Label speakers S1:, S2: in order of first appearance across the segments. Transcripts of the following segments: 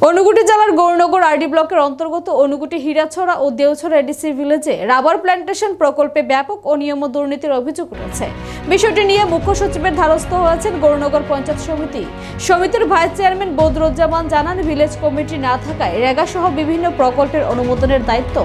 S1: অনুগুটি জেলার গৌরনগর আরডি ব্লকের অন্তর্গত অনুগুটি হীরাছড়া ও দেওছড়া এডিসি ভিলেজে রাবার প্ল্যান্টেশন প্রকল্পে ব্যাপক অনিয়ম ও দুর্নীতির অভিযোগ রয়েছে বিষয়টি নিয়ে মুখ্য সচিবের ধারস্থ হয়েছেন গৌরনগর পঞ্চায়েত সমিতি। সমিতির ভাইস চেয়ারম্যান বদরুজ্জামান জানান, ভিলেজ কমিটি না থাকায় রেগা সহ বিভিন্ন প্রকল্পের অনুমোদনের দায়িত্ব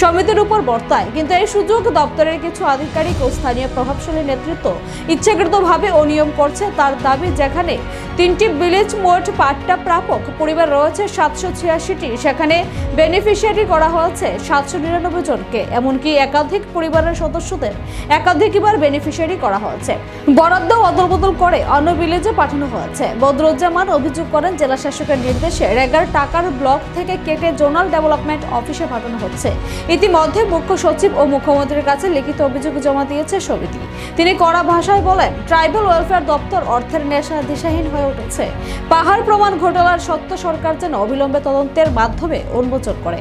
S1: সমিতির উপর বর্তায়। কিন্তু এই সুযোগ দপ্তরের কিছু আধিকারিক ও স্থানীয় প্রভাবশালী নেতৃত্ব ইচ্ছাকৃতভাবে অনিয়ম করছে। তার দাবি, যেখানে তিনটি ভিলেজ মোট পাট্টা প্রাপক পরিবার রয়েছে সাতশো ছিয়াশিটি। সেখানে বেনিফিশিয়ারি করা হয়েছে সাতশো নিরানব্বই জনকে, এমনকি একাধিক পরিবারের সদস্যদের একাধিকবার বেনিফিশিয়ারি করা হয়েছে। বরাদ্দ অদলবদল করে অন্য ভিলেজে পাঠানো হয়েছে। বদরুজ্জামান অভিযোগ করেন, জেলা শাসকের নির্দেশে রেগার টাকার ব্লক থেকে কেটে জোনাল ডেভেলপমেন্ট অফিসে পাঠানো হচ্ছে। ইতিমধ্যে মুখ্য সচিব ও মুখ্যমন্ত্রীর কাছে লিখিত অভিযোগ জমা দিয়েছে সমিতি। তিনি কড়া ভাষায় বলেন, ট্রাইবাল ওয়েলফেয়ার দপ্তর অর্থের নেশা দিশাহীন হয়ে উঠেছে। পাহাড় প্রমাণ ঘোটালার সত্য সরকার যেন অবিলম্বে তদন্তের মাধ্যমে উন্মোচন করে।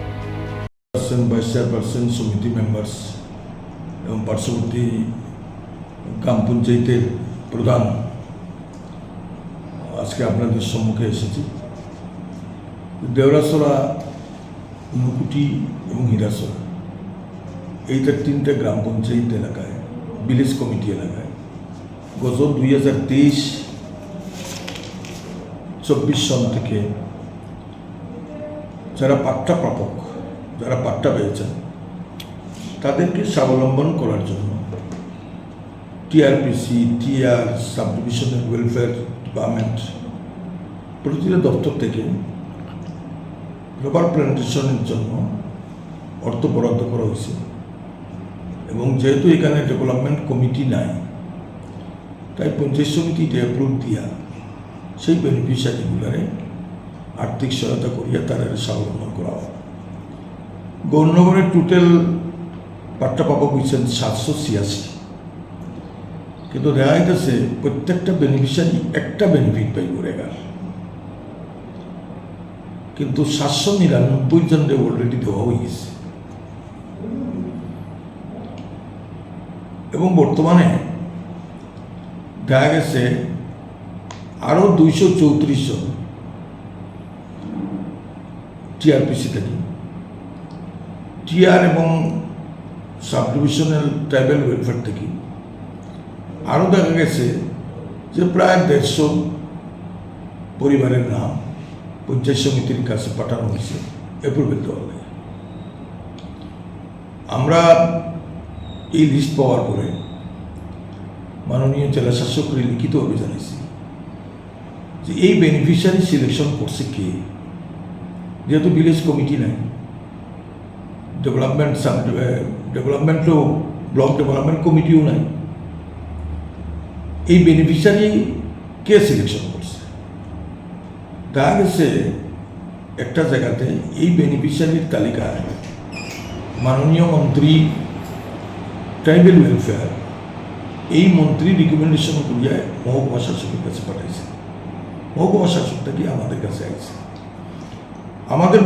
S2: সমিতি মেম্বার্স এবং পার্শ্ববর্তী গ্রাম পঞ্চায়েতের প্রধান। আজকে আপনাদের সম্মুখে এসেছি। দেওরাসরা নুকুটি এবং হীরাসরা। এইটা তিনটে গ্রাম পঞ্চায়েত এলাকায়, ভিলেজ কমিটি এলাকায়, গত দুই হাজার তেইশ, চব্বিশ সন থেকে যারা পাট্টা প্রাপক যারা পাট্টা পেয়েছেন, তাদেরকে স্বাবলম্বন করার জন্য TRPC, TR sub divisional welfare department প্রতিটা দপ্তর থেকে রবার প্ল্যান্টেশনের জন্য অর্থ বরাদ্দ করা হয়েছে। এবং যেহেতু এখানে ডেভেলপমেন্ট কমিটি নাই, তাই পঞ্চায়েত সমিতি অ্যাপ্রুভ দিয়া সেই বেনিফিশিয়ারিগুলারে আর্থিক সহায়তা করিয়া তারা স্বাবলম্বন করা হয়। গৌরনগরের টোটাল পাট্টা পাবক হয়েছেন সাতশো ছিয়াশি। কিন্তু দেখা যাইতেছে প্রত্যেকটা বেনিফিশিয়ারি একটা বেনিফিট পাইব রেগার কিন্তু সাতশো নিরানব্বই জনের অলরেডি দেওয়া হয়ে গেছে। এবং বর্তমানে দেখা গেছে আরও দুইশো চৌত্রিশ জন টিআরপিসি থেকে টিআর এবং সাব ডিভিশনাল ট্রাইবাল ওয়েলফেয়ার থেকে আরও দেখা গেছে যে প্রায় দেড়শো পরিবারের নাম পঞ্চায়েত সমিতির কাছে পাঠানো হয়েছে অ্যাপ্রুভেল দেওয়ার আমরা এই লিস্ট পাওয়ার পরে মাননীয় জেলা শাসককে লিখিতভাবে জানিয়েছি যে এই বেনিফিশিয়ারি সিলেকশন করছে কে? যেহেতু ভিলেজ কমিটি নাই। ডেভেলপমেন্ট সাব ডেভেলপমেন্টও ব্লক ডেভেলপমেন্ট কমিটিও নাই। এই বেনিফিশিয়ারি কে সিলেকশন করছে? দেখা গেছে একটা জায়গাতে এই বেনিফিশিয়ারির তালিকায় মাননীয় মন্ত্রী ট্রাইবেল ওয়েলফেয়ার এই মন্ত্রী রিকমেন্ডেশন করিয়া মহকুমা শাসকের কাছে পাঠাইছে। মহকুমা শাসকটা কি আমাদের কাছে আইছে? আমাদের